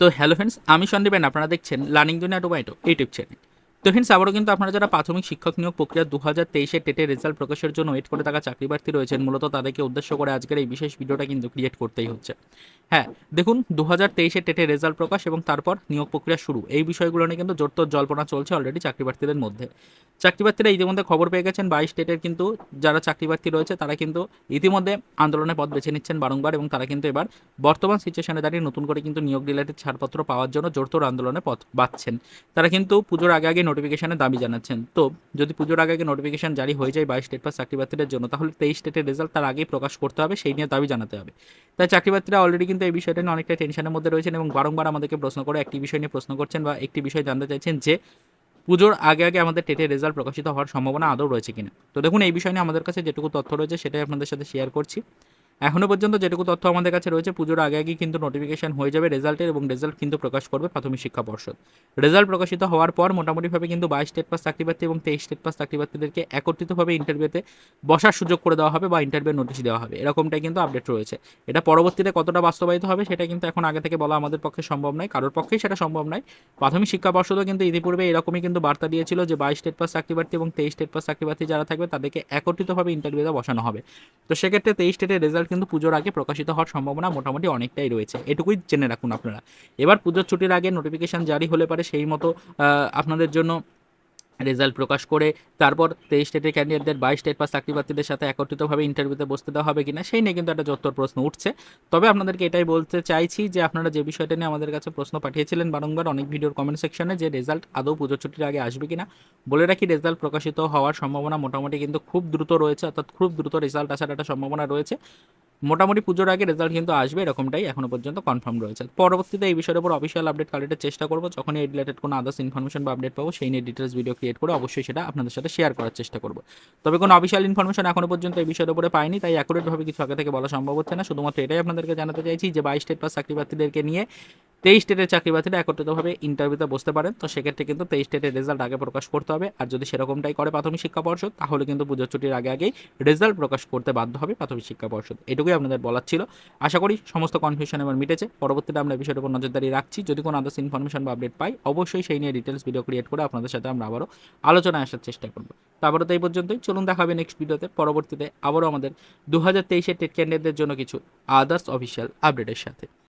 তো hello friends আমি সন্দীপেন আপনারা দেখছেন learning Duniya tomato YouTube channel. তো ফ্রেন্ডস আবারও কিন্তু আপনারা যারা প্রাথমিক শিক্ষক নিয়োগ প্রক্রিয়া দু হাজার তেইশে টেটের রেজাল্ট প্রকাশের জন্য ওয়েট করে থাকা চাকরি প্রার্থী রয়েছেন, মূলত তাদেরকে উদ্দেশ্য করে আজকের এই বিশেষ ভিডিওটা কিন্তু ক্রিয়েট করতেই হচ্ছে। হ্যাঁ দেখুন দু হাজার তেইশে টেটের রেজাল্ট প্রকাশ এবং তারপর নিয়োগ প্রক্রিয়া শুরু। এই বিষয়গুলো নিয়ে কিন্তু জোর তোর জল্পনা চলছে অলরেডি চাকরি প্রার্থীদের মধ্যে। চাকরি প্রার্থীরা ইতিমধ্যে খবর পেয়ে গেছেন, বাইশ স্টেটের কিন্তু যারা চাকরি প্রার্থী রয়েছে, তারা কিন্তু ইতিমধ্যে আন্দোলনের পথ বেছে নিচ্ছেন বারংবার এবং তারা কিন্তু এবার বর্তমান সিচুয়েশনে দাঁড়িয়ে নতুন করে কিন্তু নিয়োগ রিলেটেড ছাড়পত্র পাওয়ার জন্য জোরতোর আন্দোলনে পথ বাঁধছেন। তারা কিন্তু পুজোর আগে আগে নোটিফিকেশনের দাবি জানাচ্ছেন। তো, যদি পুজোর আগে আগে নোটিফিকেশন জারি হয়ে যায় বাইশ স্টেট পাস চাকরি প্রার্থীদের জন্য, তাহলে তেইশ স্টেটের রেজাল্ট তার আগেই প্রকাশ করতে হবে, সেই নিয়ে দাবি জানাতে হবে। তাই চাকরি প্রার্থীরা অলরেডি কিন্তু এই বিষয়টা নিয়ে অনেকটা টেনশনের মধ্যে রয়েছেন এবং বারংবার আমাদেরকে প্রশ্ন করে, একটি বিষয় নিয়ে প্রশ্ন করছেন বা একটি বিষয় জানতে চাইছেন যে, পুজোর আগে আগে আমাদের টেটের রেজাল্ট প্রকাশিত হওয়ার সম্ভাবনা আদৌ রয়েছে কিনা। তো দেখুন, এই বিষয় নিয়ে আমাদের কাছে যেটুকু তথ্য রয়েছে, সেটাই আপনাদের সাথে শেয়ার করছি। এখনও পর্যন্ত যেটুকু তথ্য আমাদের কাছে রয়েছে, পুজোর আগে আগেই কিন্তু নোটিফিকেশন হয়ে যাবে রেজাল্টের এবং রেজাল্ট কিন্তু প্রকাশ করবে প্রাথমিক শিক্ষা পর্ষদ। রেজাল্ট প্রকাশিত হওয়ার পর মোটামুটিভাবে কিন্তু বাইশ স্টেট পাস চাকরি প্রার্থী এবং তেইশ স্টেট পাস চাকরি প্রার্থীদেরকে একত্রিতভাবে ইন্টারভিউতে বসার সুযোগ করে দেওয়া হবে বা ইন্টারভিউ নোটিশ দেওয়া হবে। এরকমটাই কিন্তু আপডেট রয়েছে। এটা পরবর্তীতে কতটা বাস্তবায়িত হবে সেটা কিন্তু এখন আগে থেকে বলা আমাদের পক্ষে সম্ভব নয়, কারোর পক্ষেই সেটা সম্ভব নয়। প্রাথমিক শিক্ষা পর্ষদও কিন্তু ইতিপূর্বে এরকমই কিন্তু বার্তা দিয়েছিল যে বাইশ স্টেট পাস চাকরি প্রার্থী এবং তেইশ স্টেট পাস চাকরি প্রার্থী যারা থাকবে তাদেরকে একত্রিতভাবে ইন্টারভিউতে বসানো হবে। তো সেক্ষেত্রে তেইশ স্টেটের রেজাল্ট কিন্তু পুজোর আগে প্রকাশিত হওয়ার সম্ভাবনা মোটামুটি অনেকটাই রয়েছে। এটুকুই জেনে রাখুন আপনারা। এবার পুজোর ছুটির আগে নোটিফিকেশন জারি হলে পারে সেই মতো আপনাদের জন্য রেজাল্ট প্রকাশ করে, তারপর তেইশ স্টেটের ক্যান্ডিডেটদের বাইশ স্টেট পাস চাকরি প্রার্থীদের সাথে একত্রিতভাবে ইন্টারভিউতে বসতে দেওয়া হবে কিনা, সেই নিয়ে কিন্তু একটা জোরতর প্রশ্ন উঠছে। তবে আপনাদেরকে এটাই বলতে চাইছি যে আপনারা যে বিষয়টা নিয়ে আমাদের কাছে প্রশ্ন পাঠিয়েছিলেন বারংবার অনেক ভিডিওর কমেন্ট সেকশনে যে রেজাল্ট আদৌ পুজোর ছুটির আগে আসবে কিনা, বলে রাখি রেজাল্ট প্রকাশিত হওয়ার সম্ভাবনা মোটামুটি কিন্তু খুব দ্রুত রয়েছে, অর্থাৎ খুব দ্রুত রেজাল্ট আসার একটা সম্ভাবনা রয়েছে। মোটামুটি পুজোর আগে রেজাল্ট কিন্তু আসবে, এরকমটাই এখনও পর্যন্ত কনফার্ম রয়েছে। পরবর্তীতে এই বিষয়ের উপর অফিসিয়াল আপডেট কালেক্টের চেষ্টা করব, যখনই এই রিলেটেড কোনো আদার্স ইনফরমেশন বা আপডেট পাবো, সেই নিয়ে ডিটেলস ভিডিও ক্রিয়েট করে অবশ্যই সেটা আপনাদের সাথে শেয়ার করার চেষ্টা করব। তবে কোনো অফিসিয়াল ইনফরমেশন এখনও পর্যন্ত এই বিষয়ের উপরে পাইনি, তাই অ্যাকুরেটভাবে কিছু আগে থেকে বলা সম্ভব হচ্ছে না। শুধুমাত্র এটাই আপনাদেরকে জানাতে চাইছি যে, বাইশ স্টেট পাস চাকরি প্রার্থীদেরকে নিয়ে তেইশ স্টেটের চাকরি প্রার্থীরা একত্রিতভাবে ইন্টারভিউতে বসতে পারেন। তো সেক্ষেত্রে কিন্তু তেইশ স্টেটের রেজাল্ট আগে প্রকাশ করতে হবে। আর যদি সেরকমটাই করে প্রাথমিক শিক্ষা পর্ষদ, তাহলে কিন্তু পুজোর ছুটির আগে আগেই রেজাল্ট প্রকাশ করতে বাধ্য হবে প্রাথমিক শিক্ষা পর্ষদ। এটুকুই আপনাদের বলার ছিল। আশা করি সমস্ত কনফিউশন এবার মিটেছে। পরবর্তীতে আমরা বিষয়ের উপর নজরদারি রাখছি। যদি কোনো আদার্স ইনফরমেশন বা আপডেট পাই, অবশ্যই সেই নিয়ে ডিটেলস ভিডিও ক্রিয়েট করে আপনাদের সাথে আমরা আবারও আলোচনায় আসার চেষ্টা করব। তারপরে তো এই পর্যন্তই। চলুন দেখাবে নেক্সট ভিডিওতে পরবর্তীতে আবারও আমাদের দু হাজার তেইশের টেট ক্যান্ডিডেটদের জন্য কিছু আদার্স অফিসিয়াল আপডেটের সাথে।